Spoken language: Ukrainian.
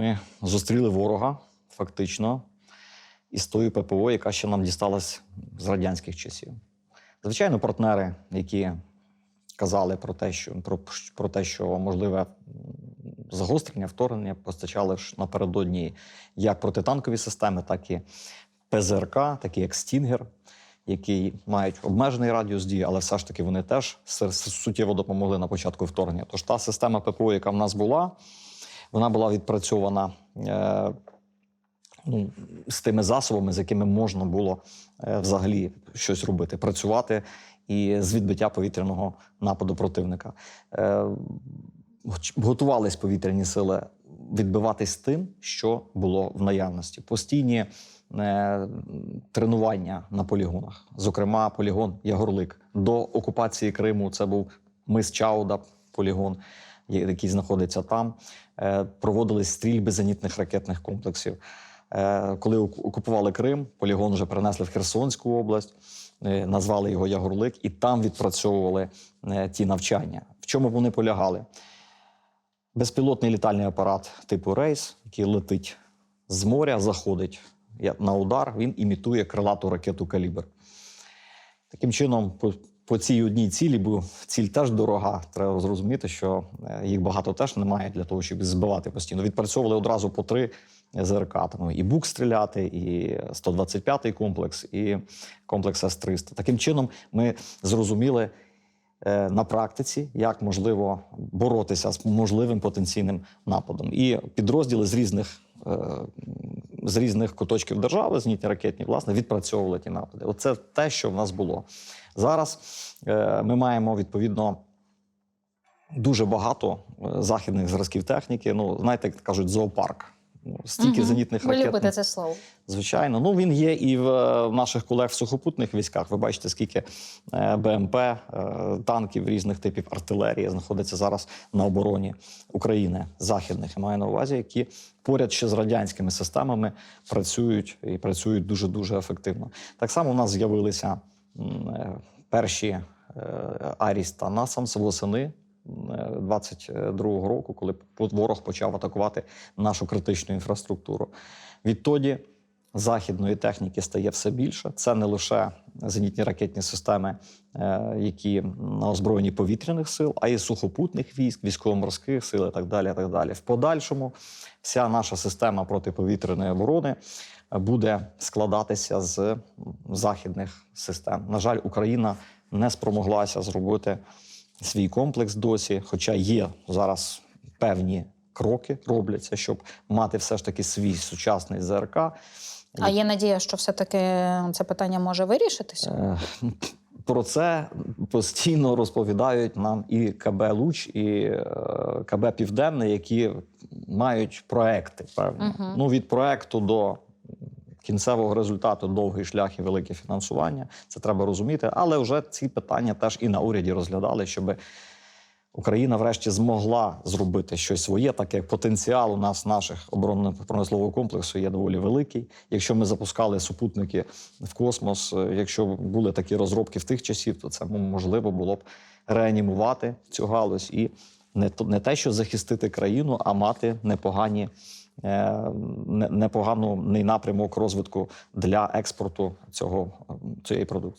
Ми зустріли ворога фактично із тою ППО, яка ще нам дісталась з радянських часів. Звичайно, партнери, які казали про те, що про, про те, що можливе загострення, вторгнення, постачали ж напередодні як протитанкові системи, так і ПЗРК, такі як Стінгер, які мають обмежений радіус дії, але все ж таки вони теж суттєво допомогли на початку вторгнення. Тож та система ППО, яка в нас була, вона була відпрацьована. Е, ну, з тими засобами, з якими можна було е, взагалі щось робити, працювати і з відбиття повітряного нападу противника. Е, готувались повітряні сили відбиватись тим, що було в наявності. Постійні тренування на полігонах, зокрема, полігон Ягорлик. До окупації Криму це був мис Чауда, полігон, який знаходиться там. Е, проводились стрільби зенітних ракетних комплексів. Е, Коли окупували Крим, полігон вже перенесли в Херсонську область, е, назвали його Ягорлик, і там відпрацьовували ті навчання. В чому вони полягали? Безпілотний літальний апарат типу рейс, який летить з моря, заходить на удар, він імітує крилату ракету Калібр. Таким чином, по, цій одній цілі, бо ціль теж дорога. Треба зрозуміти, що е, їх багато теж немає для того, щоб збивати постійно. Відпрацьовували одразу по три ЗРК. Там і БУК стріляти, і 125-й комплекс, і комплекс С-300. Таким чином, ми зрозуміли е, на практиці, як можливо боротися з можливим потенційним нападом. І підрозділи з різних. З різних куточків держави, зенітні ракетні, власне, відпрацьовували ті напади. Оце те, що в нас було. Зараз е, ми маємо відповідно дуже багато е, західних зразків техніки. Ну, знаєте, як кажуть, зоопарк. Ну, Стільки Мгм. зенітних Ви любите це слово. Звичайно, ну він є і в, наших колег в сухопутних військах. Ви бачите, скільки е, БМП, е, танків різних типів артилерії знаходиться зараз на обороні України західних. Я маю на увазі, які поряд ще з радянськими системами працюють і працюють дуже дуже ефективно. Так само у нас з'явилися е, перші Аріс та Насамс восени. 22-го року, коли ворог почав атакувати нашу критичну інфраструктуру. Відтоді західної техніки стає все більше. Це не лише зенітні ракетні системи, е, які на озброєнні повітряних сил, а й сухопутних військ, військово-морських сил і так далі. І так далі. В подальшому вся наша система протиповітряної оборони е, буде складатися з західних систем. На жаль, Україна не спромоглася зробити свій комплекс досі, хоча є зараз певні кроки робляться, щоб мати все ж таки свій сучасний ЗРК. А є надія, що все-таки це питання може вирішитися? Е, Про це постійно розповідають нам і КБ Луч, і е, КБ Південне, які мають проекти. Певні. Мгм. Ну, від проекту до кінцевого результату довгий шлях і велике фінансування. Це треба розуміти. Але вже ці питання теж і на уряді розглядали, щоб Україна врешті змогла зробити щось своє, так як потенціал у нас наших оборонно-промислового комплексу є доволі великий. Якщо ми запускали супутники в космос, е, якщо були такі розробки в тих часів, то це можливо було б реанімувати цю галузь і не не те, що захистити країну, а мати непогані. не- Непоганий напрямок розвитку для експорту цього цієї продукції.